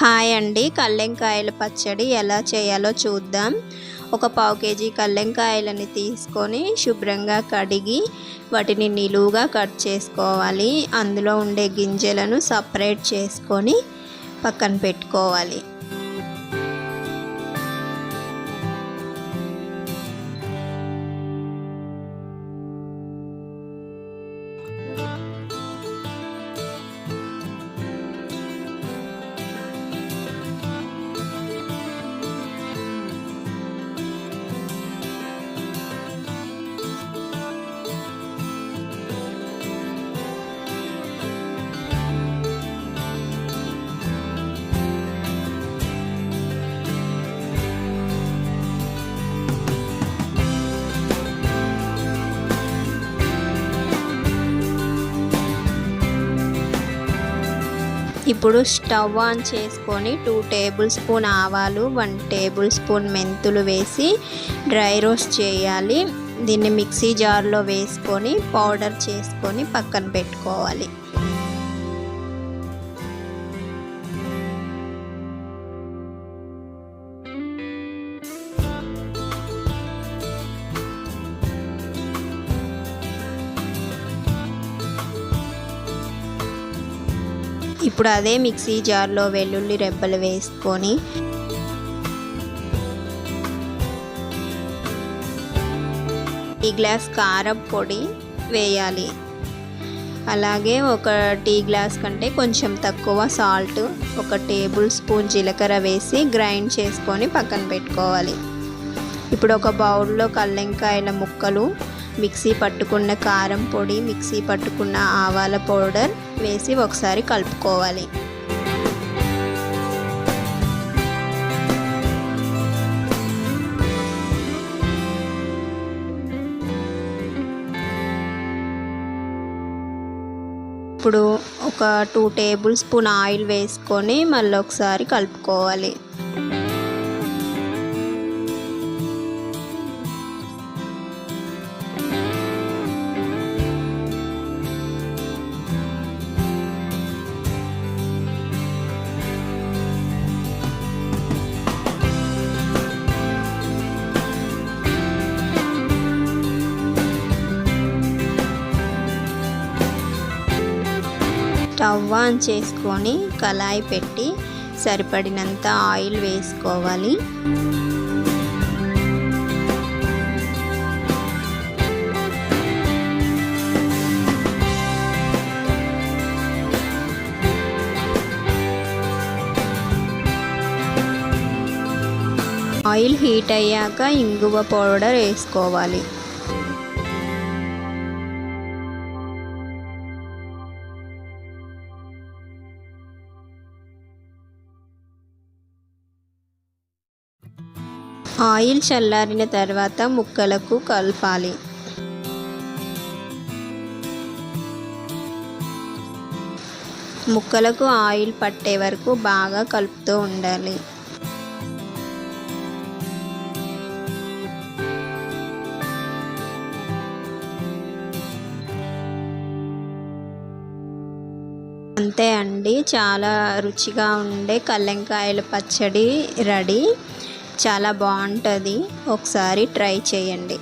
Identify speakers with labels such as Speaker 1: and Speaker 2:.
Speaker 1: Hi అండి. కల్లెంకాయల పచ్చడి ఎలా చేయాలో చూద్దాం. ఒక పావు కేజీ కల్లెంకాయలని తీసుకొని శుభ్రంగా కడిగి వాటిని నిలువుగా కట్ చేసుకోవాలి. అందులో ఉండే గింజలను సపరేట్ చేసుకొని పక్కన పెట్టుకోవాలి. ఇప్పుడు స్టవ్ ఆన్ చేసుకొని టూ టేబుల్ స్పూన్ ఆవాలు వన్ టేబుల్ స్పూన్ మెంతులు వేసి డ్రై రోస్ట్ చేయాలి. దీన్ని మిక్సీ జార్లో వేసుకొని పౌడర్ చేసుకొని పక్కన పెట్టుకోవాలి. ఇప్పుడు అదే మిక్సీ జార్లో వెల్లుల్లి రెబ్బలు వేసుకొని టీ గ్లాస్ కారం పొడి వేయాలి. అలాగే ఒక టీ గ్లాస్ కంటే కొంచెం తక్కువ సాల్ట్ ఒక టేబుల్ స్పూన్ జీలకర్ర వేసి గ్రైండ్ చేసుకొని పక్కన పెట్టుకోవాలి. ఇప్పుడు ఒక బౌల్లో కల్లెంకాయల ముక్కలు మిక్సీ పట్టుకున్న కారం పొడి మిక్సీ పట్టుకున్న ఆవాల పౌడర్ వేసి ఒకసారి కలుపుకోవాలి. ఇప్పుడు ఒక టూ టేబుల్ స్పూన్ ఆయిల్ వేసుకొని మళ్ళీ ఒకసారి కలుపుకోవాలి. స్టవ్ ఆన్ చేసుకొని కళాయి పెట్టి సరిపడినంత ఆయిల్ వేసుకోవాలి. ఆయిల్ హీట్ అయ్యాక ఇంగువ పౌడర్ వేసుకోవాలి. ఆయిల్ చల్లారిన తర్వాత ముక్కలకు కలపాలి. ముక్కలకు ఆయిల్ పట్టే వరకు బాగా కలుపుతూ ఉండాలి. అంతే అండి. చాలా రుచిగా ఉండే కల్లెంకాయల పచ్చడి రెడీ. చాలా బాగుంటుంది. ఒకసారి ట్రై చేయండి.